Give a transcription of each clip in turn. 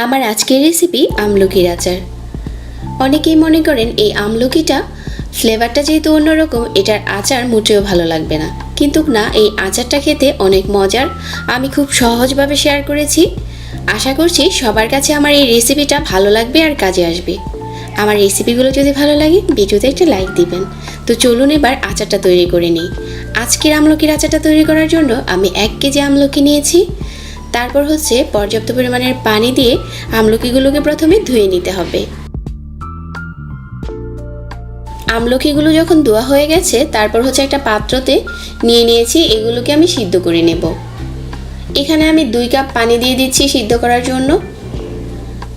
আমার আজকের রেসিপি আমলকির আচার। অনেকেই মনে করেন এই আমলকিটা ফ্লেভারটা যেহেতু অন্যরকম, এটার আচার মোটেও ভালো লাগবে না। কিন্তু না, এই আচারটা খেতে অনেক মজার। আমি খুব সহজভাবে শেয়ার করেছি। আশা করছি সবার কাছে আমার এই রেসিপিটা ভালো লাগবে আর কাজে আসবে। আমার রেসিপিগুলো যদি ভালো লাগে, ভিডিওতে একটা লাইক দিবেন। তো চলুন এবার আচারটা তৈরি করে নিই। আজকের আমলকির আচারটা তৈরি করার জন্য আমি এক কেজি আমলকি নিয়েছি। তারপর হচ্ছে পর্যাপ্ত পরিমাণের পানি দিয়ে আমলকিগুলোকে প্রথমে ধুয়ে নিতে হবে। আমলকিগুলো যখন ধোয়া হয়ে গেছে, তারপর হচ্ছে একটা পাত্রতে নিয়ে নিয়েছি, এগুলোকে আমি সিদ্ধ করে নেব। এখানে আমি দুই কাপ পানি দিয়ে দিচ্ছি সিদ্ধ করার জন্য।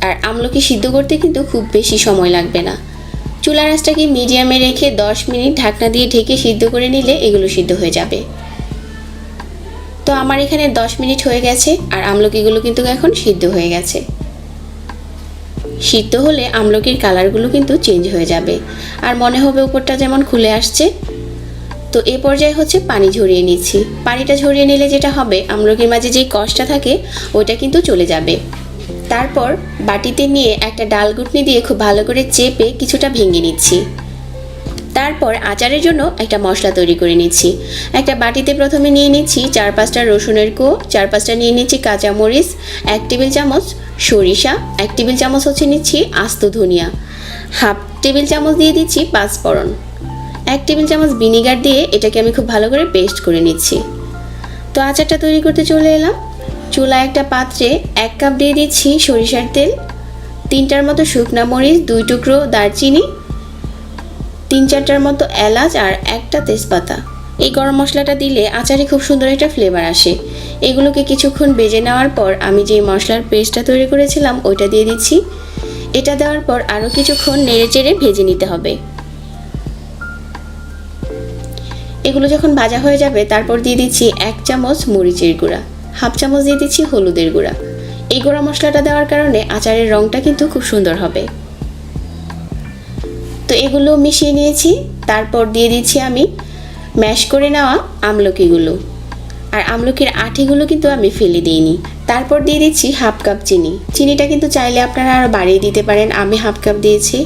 আর আমলকি সিদ্ধ করতে কিন্তু খুব বেশি সময় লাগবে না। চুলা রাসটাকে মিডিয়ামে রেখে দশ মিনিট ঢাকনা দিয়ে ঢেকে সিদ্ধ করে নিলে এগুলো সিদ্ধ হয়ে যাবে। তো আমার এখানে দশ মিনিট হয়ে গেছে আর আমলকিগুলো কিন্তু এখন সিদ্ধ হয়ে গেছে। সিদ্ধ হলে আমলকির কালারগুলো কিন্তু চেঞ্জ হয়ে যাবে। আর মনে হবে উপরটা যেমন খুলে আসছে। তো এ পর্যায়ে হচ্ছে পানি ঝরিয়ে নিচ্ছি। পানিটা ঝরিয়ে নিলে যেটা হবে, আমলকির মাঝে যেই কষটা থাকে, ওইটা কিন্তু চলে যাবে। তারপর বাটিতে নিয়ে একটা ডাল ঘুটনি দিয়ে খুব ভালো করে চেপে কিছুটা ভেঙে নিচ্ছি। তারপর আচারের জন্য একটা মশলা তৈরি করে নিচ্ছি। একটা বাটিতে প্রথমে নিয়ে নিচ্ছি চার পাঁচটা রসুনের কো চার পাঁচটা নিয়ে নিচ্ছি কাঁচামরিচ এক টেবিল চামচ সরিষা, এক টেবিল চামচ হচ্ছে নিচ্ছি আস্ত ধনিয়া, হাফ টেবিল চামচ দিয়ে দিচ্ছি পাঁচফোড়ন, এক টেবিল চামচ ভিনিগার দিয়ে এটাকে আমি খুব ভালো করে পেস্ট করে নিচ্ছি। তো আচারটা তৈরি করতে চলে এলাম। চুলা একটা পাত্রে এক কাপ দিয়ে দিচ্ছি সরিষার তেল, তিনটার মতো শুকনা মরিচ, দুই টুকরো দারচিনি তিন চারটার মতো এলাচ আর একটা তেজপাতা। এই গরম মশলাটা দিলে আচারে খুব সুন্দর একটা ফ্লেভার আসে। এগুলোকে কিছুক্ষণ বেজে নেওয়ার পর আমি যে মশলার পেস্টটা তৈরি করেছিলাম, ওইটা দিয়ে দিচ্ছি। এটা দেওয়ার পর আরও কিছুক্ষণ নেড়ে চেড়ে ভেজে নিতে হবে। এগুলো যখন ভাজা হয়ে যাবে, তারপর দিয়ে দিচ্ছি এক চামচ মরিচের গুঁড়া, হাফ চামচ দিয়ে দিচ্ছি হলুদের গুঁড়া। এই গুঁড়া মশলাটা দেওয়ার কারণে আচারের রঙটা কিন্তু খুব সুন্দর হবে। তো এগুলো মিশিয়ে নিয়েছি। তারপর দিয়ে দিচ্ছি আমি ম্যাশ করে নেওয়া আমলকিগুলো। আর আমলকির আঠিগুলো কিন্তু আমি ফেলে দিইনি। তারপর দিয়ে দিচ্ছি হাফ কাপ চিনি। চিনিটা কিন্তু চাইলে আপনারা আরও বাড়িয়ে দিতে পারেন। আমি হাফ কাপ দিয়েছি।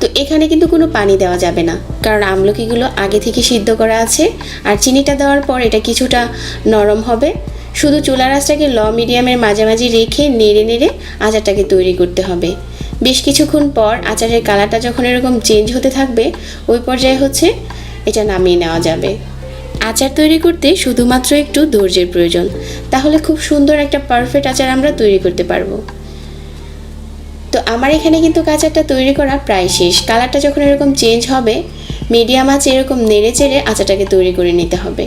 তো এখানে কিন্তু কোনো পানি দেওয়া যাবে না। কারণ আমলকিগুলো আগে থেকে সিদ্ধ করা আছে। আর চিনিটা দেওয়ার পর এটা কিছুটা নরম হবে। শুধু চুলা রাসটাকে ল মিডিয়ামের মাঝামাঝি রেখে নেড়ে নেড়ে আচারটাকে তৈরি করতে হবে। বেশ কিছুক্ষণ পর আচারের কালারটা যখন এরকম চেঞ্জ হতে থাকবে, ওই পর্যায়ে হচ্ছে এটা নামিয়ে নেওয়া যাবে। আচার তৈরি করতে শুধুমাত্র একটু ধৈর্যের প্রয়োজন, তাহলে খুব সুন্দর একটা পারফেক্ট আচার আমরা তৈরি করতে পারব। তো আমার এখানে কিন্তু আচারটা তৈরি করা প্রায় শেষ। কালারটা যখন এরকম চেঞ্জ হবে মিডিয়াম আছে এরকম নেড়ে চেড়ে আচারটাকে তৈরি করে নিতে হবে।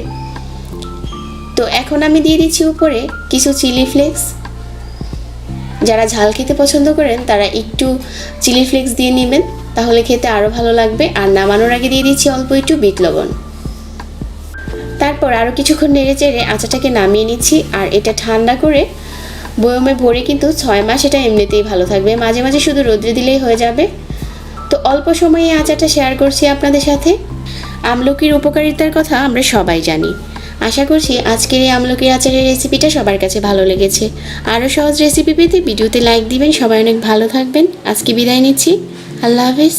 তো এখন আমি দিয়ে দিচ্ছি উপরে কিছু চিলি ফ্লেক্স যারা ঝাল খেতে পছন্দ করেন, তারা একটু চিলি ফ্লেক্স দিয়ে নেবেন, তাহলে খেতে আরও ভালো লাগবে। আর নামানোর আগে দিয়ে দিচ্ছি অল্প একটু বিট লবণ। তারপর আরও কিছুক্ষণ নেড়ে চেড়ে আচারটাকে নামিয়ে নিচ্ছি, আর এটা ঠান্ডা করে বয়মে ভরে কিন্তু ছয় মাস এটা এমনিতেই ভালো থাকবে। মাঝে মাঝে শুধু রোদ্রে দিলেই হয়ে যাবে। তো অল্প সময়ে এই আচারটা শেয়ার করছি আপনাদের সাথে। আমলকির উপকারিতার কথা আমরা সবাই জানি। আশা করছি আজকের এই আমলকির আচারের রেসিপিটা সবার কাছে ভালো লেগেছে। আরও সহজ রেসিপি পেতে ভিডিওতে লাইক দিবেন, সবাই অনেক ভালো থাকবেন। আজকে বিদায় নিচ্ছি। আল্লাহ হাফিজ।